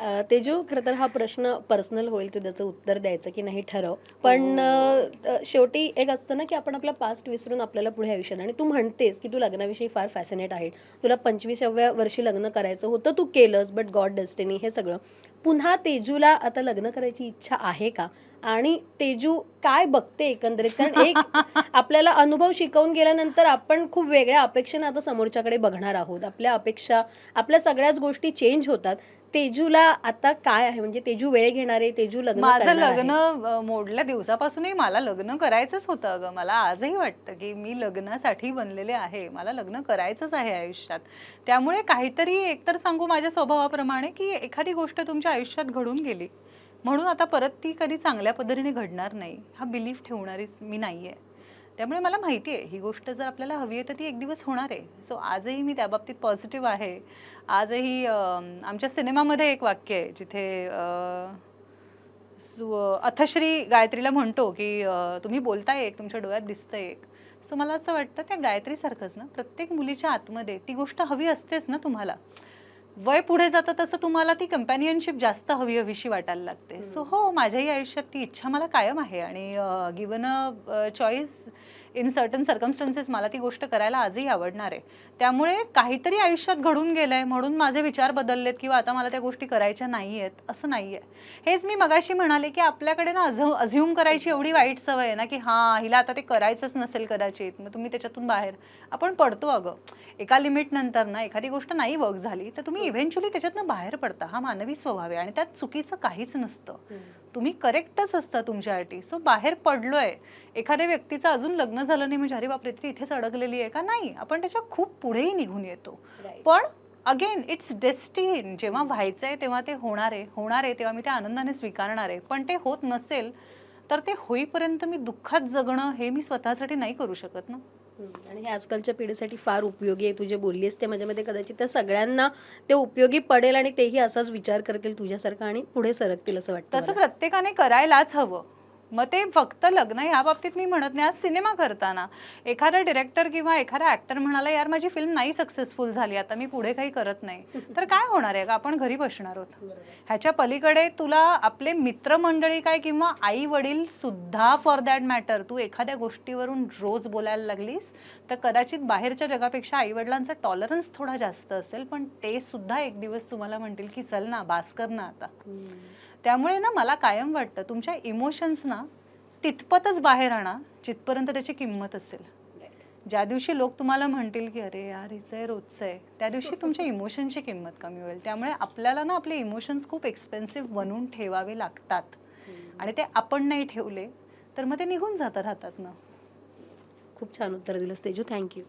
तेजू खरं तर हा प्रश्न पर्सनल होईल तू त्याचं उत्तर द्यायचं की नाही ठरव. पण अ, शेवटी एक असतं ना की आपण आपला पास्ट विसरून आपल्याला पुढे आयुष्यात आणि तू म्हणतेस की तू लग्नाविषयी फार फॅसिनेट आहे. तुला पंचवीसाव्या वर्षी लग्न करायचं होतं तू केलंस बट गॉड डेस्टिनी हे सगळं. पुन्हा तेजूला आता लग्न करायची इच्छा आहे का? आणि तेजू काय बघते एकंदरीत? कारण एक आपल्याला अनुभव शिकवून गेल्यानंतर आपण खूप वेगळ्या अपेक्षेने आता समोरच्याकडे बघणार आहोत. आपल्या अपेक्षा आपल्या सगळ्याच गोष्टी चेंज होतात. तेजूला आता काय आहे? म्हणजे तेजू वेळ घेणार आहे तेजू लग्न माझं करणार आहे. लग्न अ, मोडल्या दिवसापासूनही मला लग्न करायचंच होतं अगं. मला आजही वाटतं की मी लग्नासाठी बनलेले आहे. मला लग्न करायचंच आहे आयुष्यात. त्यामुळे काहीतरी एकतर सांगू माझ्या स्वभावाप्रमाणे की एखादी गोष्ट तुमच्या आयुष्यात घडून गेली. म्हणून आता परत ती कधी चांगल्या पद्धतीने घडणार नाही हा बिलीफ ठेवणारीच मी नाही आहे त्यामुळे मला माहिती आहे ही गोष्ट जर आपल्याला हवी आहे तर ती एक दिवस होणार आहे. सो आजही मी त्या बाबतीत पॉझिटिव्ह आहे. आजही आमच्या सिनेमामध्ये एक वाक्य आहे जिथे अथश्री गायत्रीला म्हणतो की तुम्ही बोलताय एक तुमच्या डोळ्यात दिसतंय एक. सो मला असं वाटतं त्या गायत्रीसारखंच ना प्रत्येक मुलीच्या आतमध्ये ती गोष्ट हवी असतेच ना तुम्हाला. वय पुढे जातं तसं तुम्हाला ती कंपॅनियनशिप जास्त हवी हवीशी वाटायला लागते. सो हो माझ्याही आयुष्यात ती इच्छा मला कायम आहे आणि given a choice in certain circumstances मला ती गोष्ट करायला आजही आवडणार आहे. त्यामुळे काहीतरी आयुष्यात घडून गेलंय म्हणून माझे विचार बदललेत किंवा आता मला त्या गोष्टी करायच्या नाही आहेत असं नाही आहे हेच मी मगाशी म्हणाले की आपल्याकडे ना अझ अझ्युम करायची एवढी वाईट सवय आहे ना की हां हिला आता ते करायचंच नसेल कदाचित मग तुम्ही त्याच्यातून बाहेर. आपण पडतो अगं. एका लिमिट नंतर ना एखादी गोष्ट नाही वर्क झाली तर तुम्ही इव्हेंच्युअली त्याच्यातनं बाहेर पडता. हा मानवी स्वभाव आहे आणि त्यात चुकीचं काहीच नसतं. तुम्ही करेक्टच असता तुमच्यासाठी सो बाहेर पडलोय. एखाद्या व्यक्तीचं अजून लग्न झालं नाही म्हणजे अरे बापरे ती इथेच अडकलेली आहे का? नाही. आपण त्याच्या खूप पुढेही निघून येतो. पण अगेन इट्स डेस्टिन जेव्हा व्हायचंय तेव्हा ते होणार आहे. होणार आहे तेव्हा मी ते आनंदाने स्वीकारणार आहे. पण ते होत नसेल तर ते होईपर्यंत मी दुःखात जगणं हे मी स्वतःसाठी नाही करू शकत ना. आणि हे आजकालच्या पिढीसाठी फार उपयोगी आहे. तू जे बोललीस ते माझ्या मध्ये कदाचित त्या सगळ्यांना ते उपयोगी पडेल आणि तेही असाच विचार करतील तुझ्यासारखं आणि पुढे सरकतील असं वाटतं तसं. प्रत्येकाने करायलाच हवं. मग ते फक्त लग्न या बाबतीत मी म्हणत नाही आज सिनेमा करताना. एखादा डिरेक्टर किंवा एखादा ऍक्टर म्हणाला यार माझी फिल्म नाही सक्सेसफुल झाली आता मी पुढे काही करत नाही. तर काय होणार आहे? का आपण घरी बसणार आहोत. ह्याच्या पलीकडे तुला आपले मित्रमंडळी काय किंवा आई वडील सुद्धा फॉर दॅट मॅटर तू एखाद्या गोष्टीवरून रोज बोलायला लागलीस तर कदाचित बाहेरच्या जगापेक्षा आई वडिलांचा टॉलरन्स थोडा जास्त असेल पण ते सुद्धा एक दिवस तुम्हाला म्हणतील की चल ना बास कर ना आता. त्यामुळे ना मला कायम वाटतं तुमच्या इमोशन्स ना तितपतच बाहेर आणा जिथपर्यंत त्याची किंमत असेल. ज्या दिवशी लोक तुम्हाला म्हणतील की अरे यार हिचं आहे रोजचं आहे त्या दिवशी तुमच्या इमोशनची किंमत कमी होईल. त्यामुळे आपल्याला ना आपले इमोशन्स खूप एक्सपेन्सिव्ह बनवून ठेवावे लागतात. आणि ते आपण नाही ठेवले तर मग ते निघून जातात हातात ना. खूप छान उत्तर दिलंस तेजू. थँक्यू